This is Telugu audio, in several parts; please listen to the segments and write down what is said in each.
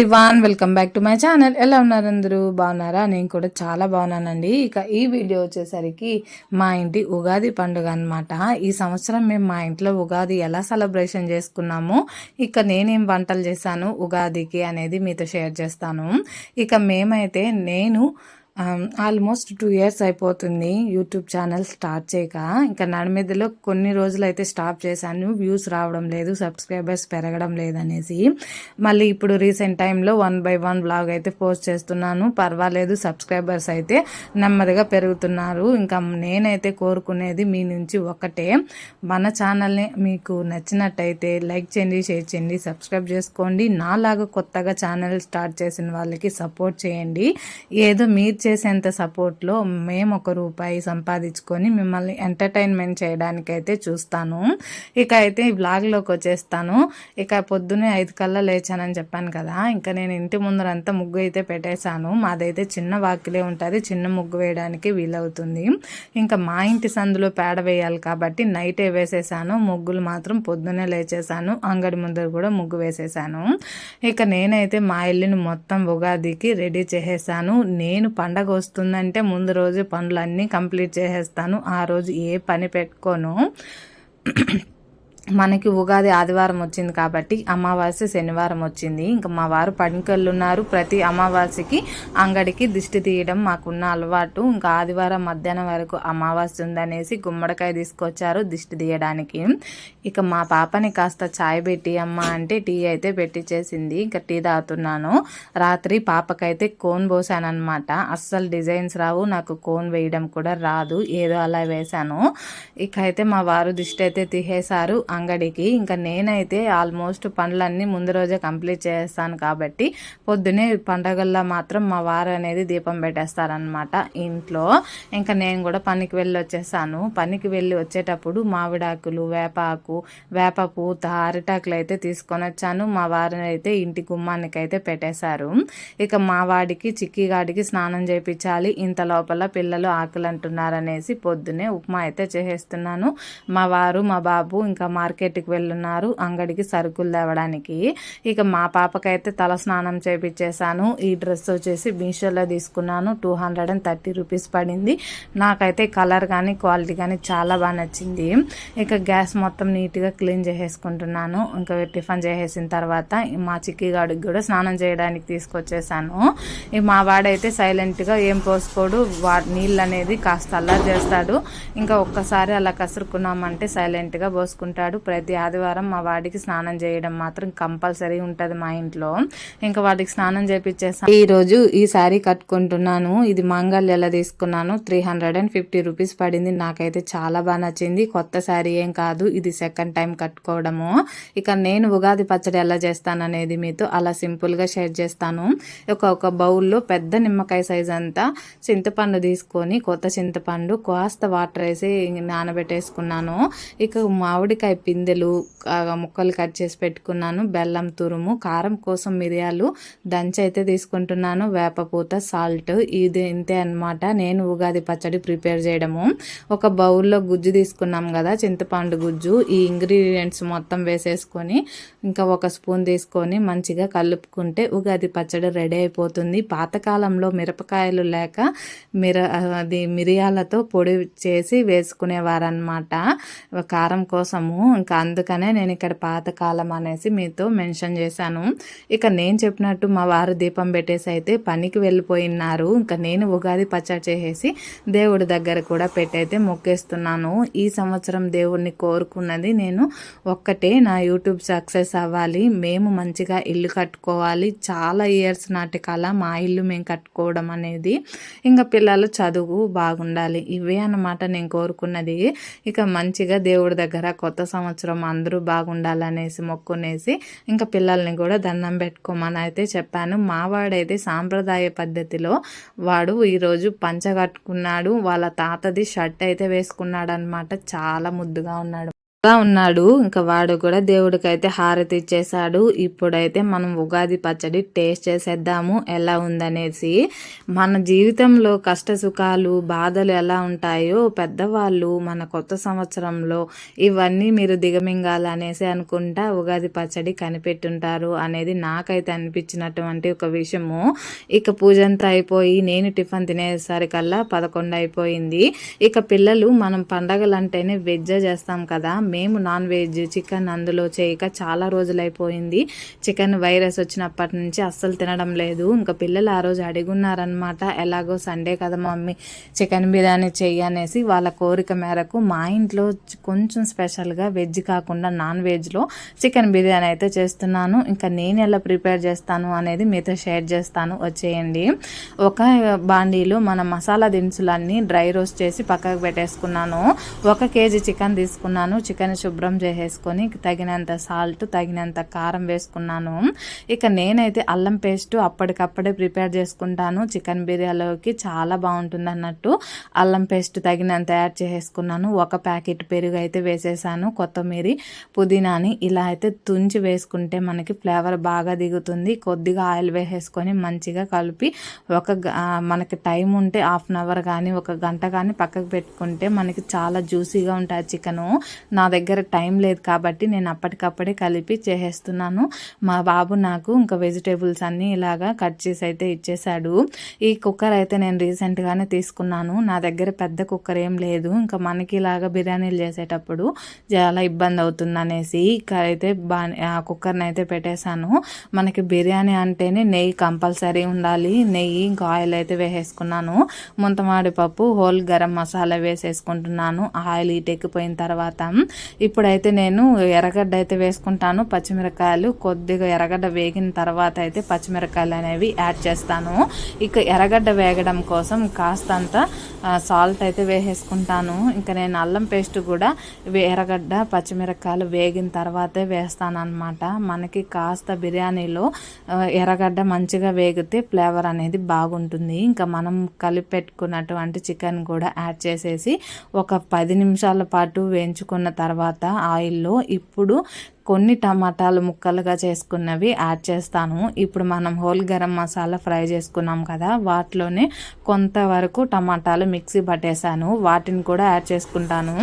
Ivan welcome back to my channel ఎలా ఉన్నారు అందరూ? బాగున్నారా? నేను కూడా చాలా బాగున్నానండి. ఇక ఈ వీడియో వచ్చేసరికి మా ఇంటి ఉగాది పండుగ అనమాట ఈ సంవత్సరం మేము మా ఇంట్లో ఉగాది ఎలా సెలబ్రేషన్ చేసుకున్నాము ఇక నేనేం వంటలు చేశాను ఉగాదికి అనేది మీతో షేర్ చేస్తాను. ఇక మేమైతే నేను ఆల్మోస్ట్ టూ ఇయర్స్ అయిపోతుంది యూట్యూబ్ ఛానల్ స్టార్ట్ చేయక. ఇంకా నడిమిదిలో కొన్ని రోజులు అయితే స్టాప్ చేశాను. వ్యూస్ రావడం లేదు సబ్స్క్రైబర్స్ పెరగడం లేదనేసి. మళ్ళీ ఇప్పుడు రీసెంట్ టైంలో వన్ బై వన్ బ్లాగ్ అయితే పోస్ట్ చేస్తున్నాను. పర్వాలేదు సబ్స్క్రైబర్స్ అయితే నెమ్మదిగా పెరుగుతున్నారు. ఇంకా నేనైతే కోరుకునేది మీ నుంచి ఒకటే. మన ఛానల్ని మీకు నచ్చినట్టయితే లైక్ చేయండి షేర్ చేయండి సబ్స్క్రైబ్ చేసుకోండి. నాలాగా కొత్తగా ఛానల్ స్టార్ట్ చేసిన వాళ్ళకి సపోర్ట్ చేయండి. ఏదో మీరు చేసేంత సపోర్ట్లో మేము ఒక రూపాయి సంపాదించుకొని మిమ్మల్ని ఎంటర్టైన్మెంట్ చేయడానికి అయితే చూస్తాను. ఇక అయితే ఈ బ్లాగ్లోకి వచ్చేస్తాను. ఇక పొద్దున్నే ఐదు కల్లా లేచానని చెప్పాను కదా. ఇంకా నేను ఇంటి ముందరంతా ముగ్గు అయితే పెట్టేశాను. మాదైతే చిన్న వాకిలే ఉంటుంది. చిన్న ముగ్గు వేయడానికి వీలవుతుంది. ఇంకా మా ఇంటి సందులో పేడ వేయాలి కాబట్టి నైటే వేసేసాను ముగ్గులు మాత్రం పొద్దున్నే లేచేసాను అంగడి ముందర కూడా ముగ్గు వేసేసాను ఇక నేనైతే మా ఇల్లుని మొత్తం ఉగాదికి రెడీ చేసేసాను నేను పండుగ పండగ వస్తుందంటే ముందు రోజు పనులన్నీ కంప్లీట్ చేసేస్తాను. ఆ రోజు ఏ పని పెట్టుకోను. మనకి ఉగాది ఆదివారం వచ్చింది కాబట్టి అమావాస్య శనివారం వచ్చింది. ఇంకా మా వారు ఉన్నారు. ప్రతి అమావాస్యకి అంగడికి దిష్టి తీయడం మాకున్న అలవాటు. ఇంకా ఆదివారం మధ్యాహ్నం వరకు అమావాస్య ఉందనేసి గుమ్మడికాయ తీసుకొచ్చారు దిష్టి తీయడానికి. ఇక మా పాపని కాస్త ఛాయ్ పెట్టి అమ్మ అంటే టీ అయితే పెట్టించేసింది ఇంకా టీ తాగుతున్నాను. రాత్రి పాపకైతే కోన్ పోసానమాట అస్సలు డిజైన్స్ రావు నాకు కోన్ వేయడం కూడా రాదు. ఏదో అలా వేశాను ఇక అయితే మా వారు దిష్టి అయితే తీసేశారు. అంగడికి. ఇంకా నేనైతే ఆల్మోస్ట్ పనులన్నీ ముందు రోజే కంప్లీట్ చేస్తాను కాబట్టి పొద్దునే పండగల్లో మాత్రం మా వారు అనేది దీపం పెట్టేస్తారనమాట ఇంట్లో. ఇంకా నేను కూడా పనికి వెళ్ళి వచ్చేసాను పనికి వెళ్ళి వచ్చేటప్పుడు మామిడాకులు వేపాకు వేప పూత అరిటాకులు అయితే తీసుకొని వచ్చాను. మా వారిని అయితే ఇంటి గుమ్మానికి అయితే పెట్టేశారు. ఇక మా వాడికి చిక్కిగాడికి స్నానం చేయించాలి ఇంత లోపల పిల్లలు ఆకలి అంటున్నారనేసి పొద్దునే ఉప్మా అయితే చేసేస్తున్నాను. మా వారు మా బాబు ఇంకా మా మార్కెట్కి వెళ్ళున్నారు. అంగడికి సరుకులు తేవడానికి. ఇక మా పాపకైతే తల స్నానం చేపించేశాను ఈ డ్రెస్ వచ్చేసి మీషోలో తీసుకున్నాను. Two hundred and thirty rupees పడింది. నాకైతే కలర్ కానీ క్వాలిటీ కానీ చాలా బాగా నచ్చింది. ఇక గ్యాస్ మొత్తం నీట్గా క్లీన్ చేసేసుకుంటున్నాను. ఇంకా టిఫిన్ చేసేసిన తర్వాత మా చిక్కిగాడికి కూడా స్నానం చేయడానికి తీసుకొచ్చేసాను. మా వాడైతే సైలెంట్గా ఏం పోసుకోడు. వా నీళ్ళు అనేది కాస్త అల్లరి చేస్తాడు. ఇంకా ఒక్కసారి అలా కసురుకున్నామంటే సైలెంట్గా పోసుకుంటాడు. ఉంటాడు ప్రతి ఆదివారం మా వాడికి స్నానం చేయడం మాత్రం కంపల్సరీ ఉంటుంది మా ఇంట్లో. ఇంకా వాడికి స్నానం చేపించేస్తాను ఈరోజు ఈ శారీ కట్టుకుంటున్నాను. ఇది ఎలా తీసుకున్నాను. Three hundred and fifty rupees పడింది. నాకైతే చాలా బాగా నచ్చింది. కొత్త శారీ ఏం కాదు. ఇది సెకండ్ టైం కట్టుకోవడము. ఇక నేను ఉగాది పచ్చడి ఎలా చేస్తాను అనేది మీతో అలా సింపుల్గా షేర్ చేస్తాను. ఒక ఒక బౌల్లో పెద్ద నిమ్మకాయ సైజ్ అంతా చింతపండు తీసుకొని కొత్త చింతపండు కాస్త వాటర్ వేసి నానబెట్టేసుకున్నాను. ఇక మామిడికాయ పిందెలు ముక్కలు కట్ చేసి పెట్టుకున్నాను. బెల్లం తురుము కారం కోసం మిరియాలు దంచి అయితే తీసుకుంటున్నాను. వేపపూత సాల్ట్ ఇది ఇంతే అనమాట నేను ఉగాది పచ్చడి ప్రిపేర్ చేయడము. ఒక బౌల్లో గుజ్జు తీసుకున్నాం కదా చింతపండు గుజ్జు. ఈ ఇంగ్రీడియంట్స్ మొత్తం వేసేసుకొని ఇంకా ఒక స్పూన్ తీసుకొని మంచిగా కలుపుకుంటే ఉగాది పచ్చడి రెడీ అయిపోతుంది. పాతకాలంలో మిరపకాయలు లేక మిర అది మిరియాలతో పొడి చేసి వేసుకునేవారనమాట కారం కోసము ఇంకా అందుకనే నేను ఇక్కడ పాతకాలం అనేసి మీతో మెన్షన్ చేశాను. ఇక నేను చెప్పినట్టు మా వారు దీపం పెట్టేసి అయితే పనికి వెళ్ళిపోయినారు. ఇంకా నేను ఉగాది పచ్చడి చేసేసి దేవుడి దగ్గర కూడా పెట్టయితే మొక్కేస్తున్నాను. ఈ సంవత్సరం దేవుడిని కోరుకున్నది నేను ఒక్కటే. నా యూట్యూబ్ సక్సెస్ అవ్వాలి. మేము మంచిగా ఇల్లు కట్టుకోవాలి. చాలా ఇయర్స్ నాటి కళ మా ఇల్లు మేము కట్టుకోవడం అనేది. ఇంకా పిల్లలు చదువు బాగుండాలి. ఇవే అన్నమాట నేను కోరుకున్నది. ఇక మంచిగా దేవుడి దగ్గర కొత్త సంవత్సరం అందరూ బాగుండాలనేసి మొక్కునేసి ఇంకా పిల్లల్ని కూడా దండం పెట్టుకోమని అయితే చెప్పాను. మావాడైతే సాంప్రదాయ పద్ధతిలో వాడు ఈరోజు పంచ కట్టుకున్నాడు. వాళ్ళ తాతది షర్ట్ అయితే వేసుకున్నాడు అనమాట చాలా ముద్దుగా ఉన్నాడు. ఉన్నాడు. ఇంకా వాడు కూడా దేవుడికి అయితే హారతి ఇచ్చేసాడు ఇప్పుడైతే మనం ఉగాది పచ్చడి టేస్ట్ చేసేద్దాము. ఎలా ఉందనేసి మన జీవితంలో కష్ట సుఖాలు బాధలు ఎలా ఉంటాయో పెద్దవాళ్ళు మన కొత్త సంవత్సరంలో ఇవన్నీ మీరు దిగమింగాలనేసి అనుకుంటా ఉగాది పచ్చడి కనిపెట్టుంటారు అనేది నాకైతే అనిపించినటువంటి ఒక విషయము. ఇక పూజ అంతా అయిపోయి నేను టిఫిన్ తినేసరికల్లా పదకొండు అయిపోయింది. ఇక పిల్లలు మనం పండగలు అంటేనే వెజ్ చేస్తాం కదా. మేము నాన్ వెజ్ చికెన్ అందులో చేయక చాలా రోజులైపోయింది. చికెన్ వైరస్ వచ్చినప్పటి నుంచి అస్సలు తినడం లేదు. ఇంకా పిల్లలు ఆ రోజు అడిగున్నారనమాట ఎలాగో సండే కదా మమ్మీ చికెన్ బిర్యానీ చెయ్యి అనేసి. వాళ్ళ కోరిక మేరకు మా ఇంట్లో కొంచెం స్పెషల్గా వెజ్ కాకుండా నాన్ వెజ్లో చికెన్ బిర్యానీ అయితే చేస్తున్నాను. ఇంకా నేను ఎలా ప్రిపేర్ చేస్తాను అనేది మీతో షేర్ చేస్తాను. వచ్చేయండి. ఒక బాండీలో మన మసాలా దినుసులన్నీ డ్రై రోస్ట్ చేసి పక్కకు పెట్టేసుకున్నాను. ఒక కేజీ చికెన్ తీసుకున్నాను. చికెన్ శుభ్రం చేసేసుకొని తగినంత సాల్ట్ తగినంత కారం వేసుకున్నాను. ఇక నేనైతే అల్లం పేస్ట్ అప్పటికప్పుడే ప్రిపేర్ చేసుకుంటాను. చికెన్ బిర్యానీలోకి చాలా బాగుంటుంది అన్నట్టు అల్లం పేస్ట్ తగినంత యాడ్ చేసేసుకున్నాను. ఒక ప్యాకెట్ పెరుగు అయితే వేసేసాను. కొత్తిమీర పుదీనాని ఇలా అయితే తుంచి వేసుకుంటే మనకి ఫ్లేవర్ బాగా దిగుతుంది. కొద్దిగా ఆయిల్ వేసేసుకొని మంచిగా కలిపి ఒక మనకి టైం ఉంటే హాఫ్ అన్ అవర్ కానీ ఒక గంట కానీ పక్కకు పెట్టుకుంటే మనకి చాలా జ్యూసీగా ఉంటుంది చికెను. నా నా దగ్గర టైం లేదు కాబట్టి నేను అప్పటికప్పుడే కలిపి చేసేస్తున్నాను. మా బాబు నాకు ఇంకా వెజిటేబుల్స్ అన్నీ ఇలాగా కట్ చేసి అయితే ఇచ్చేసాడు ఈ కుక్కర్ అయితే నేను రీసెంట్గానే తీసుకున్నాను. నా దగ్గర పెద్ద కుక్కర్ ఏం లేదు. ఇంకా మనకి ఇలాగా బిర్యానీలు చేసేటప్పుడు చాలా ఇబ్బంది అవుతుంది అనేసి ఇక్కడ అయితే బా ఆ కుక్కర్ని అయితే పెట్టేశాను. మనకి బిర్యానీ అంటేనే నెయ్యి కంపల్సరీ ఉండాలి. నెయ్యి ఇంకా ఆయిల్ అయితే వేసేసుకున్నాను. ముంతమాడి పప్పు హోల్ గరం మసాలా వేసేసుకుంటున్నాను. ఆయిల్ ఇటెక్కిపోయిన తర్వాత ఇప్పుడైతే నేను ఎర్రగడ్డ అయితే వేసుకుంటాను పచ్చిమిరకాయలు కొద్దిగా ఎర్రగడ్డ వేగిన తర్వాత అయితే పచ్చిమిరకాయలు అనేవి యాడ్ చేస్తాను. ఇక ఎర్రగడ్డ వేగడం కోసం కాస్తంత సాల్ట్ అయితే వేసేసుకుంటాను. ఇంకా నేను అల్లం పేస్ట్ కూడా ఎర్రగడ్డ పచ్చిమిరకాయలు వేగిన తర్వాతే వేస్తాను అనమాట మనకి కాస్త బిర్యానీలో ఎర్రగడ్డ మంచిగా వేగితే ఫ్లేవర్ అనేది బాగుంటుంది. ఇంకా మనం కలిపి పెట్టుకున్నటువంటి చికెన్ కూడా యాడ్ చేసేసి ఒక పది నిమిషాల పాటు వేయించుకున్న తర్వాత తర్వాత ఆయిల్లో ఇప్పుడు కొన్ని టమాటాలు ముక్కలుగా చేసుకున్నవి యాడ్ చేస్తాను. ఇప్పుడు మనం హోల్ గరం మసాలా ఫ్రై చేసుకున్నాం కదా వాటిలోనే కొంతవరకు టమాటాలు మిక్సీ పట్టేశాను. వాటిని కూడా యాడ్ చేసుకుంటాను.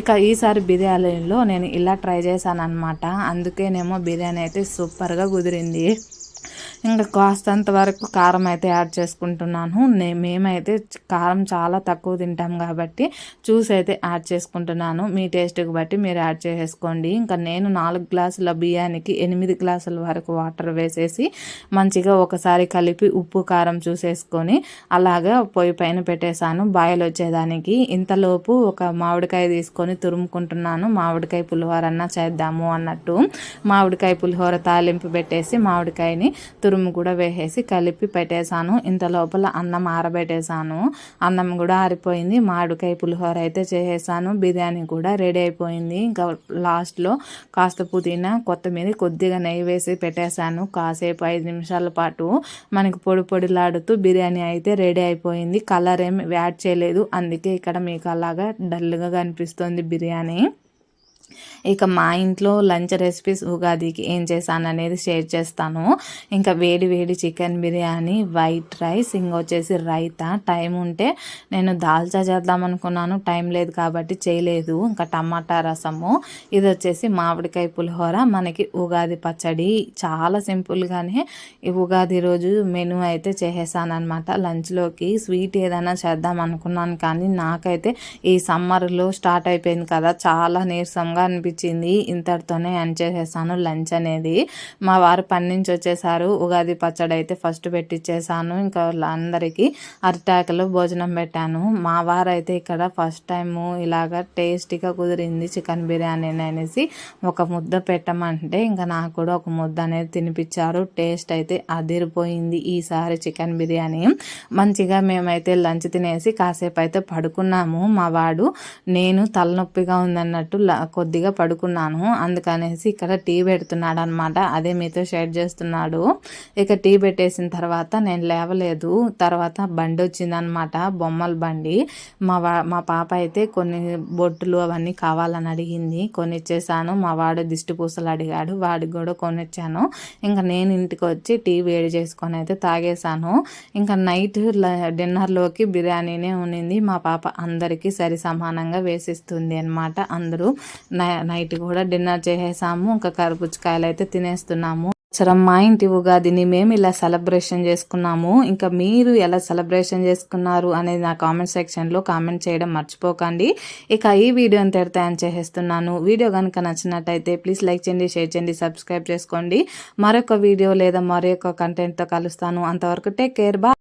ఇక ఈసారి బిర్యానీలో నేను ఇలా ట్రై చేశాను అనమాట అందుకేనేమో బిర్యానీ అయితే సూపర్గా కుదిరింది. ఇంకా కాస్తంత వరకు కారం అయితే యాడ్ చేసుకుంటున్నాను. మేమైతే కారం చాలా తక్కువ తింటాం కాబట్టి జ్యూస్ అయితే యాడ్ చేసుకుంటున్నాను. మీ టేస్ట్కి బట్టి మీరు యాడ్ చేసేసుకోండి. ఇంకా నేను నాలుగు గ్లాసుల బియ్యానికి ఎనిమిది గ్లాసుల వరకు వాటర్ వేసేసి మంచిగా ఒకసారి కలిపి ఉప్పు కారం చూసేసుకొని అలాగా పొయ్యి పైన పెట్టేశాను. బాయిల్ వచ్చేదానికి ఇంతలోపు ఒక మామిడికాయ తీసుకొని తురుముకుంటున్నాను. మామిడికాయ పులిహోర అన్న చేద్దాము అన్నట్టు మామిడికాయ పులిహోర తాలింపు పెట్టేసి మామిడికాయని తురుము కూడా వేసేసి కలిపి పెట్టేశాను. ఇంత లోపల అన్నం ఆరబెట్టేశాను. అన్నం కూడా ఆరిపోయింది. మామిడికాయ పులిహోర అయితే చేసేసాను బిర్యానీ కూడా రెడీ అయిపోయింది. ఇంకా లాస్ట్లో కాస్త పుదీనా కొత్తిమీర కొద్దిగా నెయ్యి వేసి పెట్టేశాను. కాసేపు ఐదు నిమిషాల పాటు మనకి పొడి పొడిలాడుతూ బిర్యానీ అయితే రెడీ అయిపోయింది. కలర్ ఏమి యాడ్ చేయలేదు. అందుకే ఇక్కడ మీకు అలాగా డల్గా కనిపిస్తుంది బిర్యానీ. ఇక మా ఇంట్లో లంచ్ రెసిపీస్ ఉగాదికి ఏం చేశాను అనేది షేర్ చేస్తాను. ఇంకా వేడి వేడి చికెన్ బిర్యానీ వైట్ రైస్ ఇంకొచ్చేసి రైతా. టైం ఉంటే నేను దాల్చా చేద్దాం అనుకున్నాను. టైం లేదు కాబట్టి చేయలేదు. ఇంకా టమాటా రసము ఇది వచ్చేసి మామిడికాయ పులిహోర మనకి ఉగాది పచ్చడి. చాలా సింపుల్గానే ఈ ఉగాది రోజు మెనూ అయితే చేసేసాను అనమాట లంచ్లోకి స్వీట్ ఏదైనా చేద్దాం అనుకున్నాను కానీ నాకైతే ఈ సమ్మర్లో స్టార్ట్ అయిపోయింది కదా. చాలా నీరసంగా అనిపించింది. ఇంతటితోనే ఎండ్ చేసేసాను లంచ్ అనేది. మా వారు పని నుంచి వచ్చేసారు. ఉగాది పచ్చడి అయితే ఫస్ట్ పెట్టించేసాను ఇంకా అందరికీ అరిటాకులు భోజనం పెట్టాను. మా వారు అయితే ఇక్కడ ఫస్ట్ టైము ఇలాగ టేస్టీగా కుదిరింది చికెన్ బిర్యానీ అనేసి. ఒక ముద్ద పెట్టమంటే ఇంకా నాకు కూడా ఒక ముద్ద అనేది తినిపించారు టేస్ట్ అయితే అదిరిపోయింది ఈసారి చికెన్ బిర్యానీ. మంచిగా మేమైతే లంచ్ తినేసి కాసేపు అయితే పడుకున్నాము. మా వాడు నేను తలనొప్పిగా ఉందన్నట్టు కొద్ది కొద్దిగా పడుకున్నాను. అందుకనేసి ఇక్కడ టీ పెడుతున్నాడు అనమాట అదే మీతో షేర్ చేస్తున్నాడు. ఇక టీ పెట్టేసిన తర్వాత నేను లేవలేదు. తర్వాత బండి వచ్చిందనమాట. బొమ్మల బండి. మా వా మా పాప అయితే కొన్ని బొట్టులు అవన్నీ కావాలని అడిగింది. కొనిచ్చేసాను. మా వాడు దిష్టి పూసలు అడిగాడు. వాడికి కూడా కొనిచ్చాను. ఇంకా నేను ఇంటికి వచ్చి టీ వేడి చేసుకొని అయితే తాగేసాను ఇంకా నైట్ డిన్నర్లోకి బిర్యానీనే ఉన్నింది మా పాప అందరికీ సరి సమానంగా వేసిస్తుంది అనమాట. అందరూ నైట్ కూడా డిన్నర్ చేసేసాము. ఇంకా కరపుచ్చకాయలు అయితే తినేస్తున్నాము. సంవత్సరం మా ఇంటి ఉగాదిని మేము ఇలా సెలబ్రేషన్ చేసుకున్నాము. ఇంకా మీరు ఎలా సెలబ్రేషన్ చేసుకున్నారు అనేది నా కామెంట్ సెక్షన్లో కామెంట్ చేయడం మర్చిపోకండి. ఇక ఈ వీడియో అంతటితో చేసేస్తున్నాను. వీడియో కనుక నచ్చినట్టయితే ప్లీజ్ లైక్ చేయండి షేర్ చేయండి సబ్స్క్రైబ్ చేసుకోండి. మరొక వీడియో లేదా మరొక కంటెంట్తో కలుస్తాను. అంతవరకు టేక్ కేర్ బా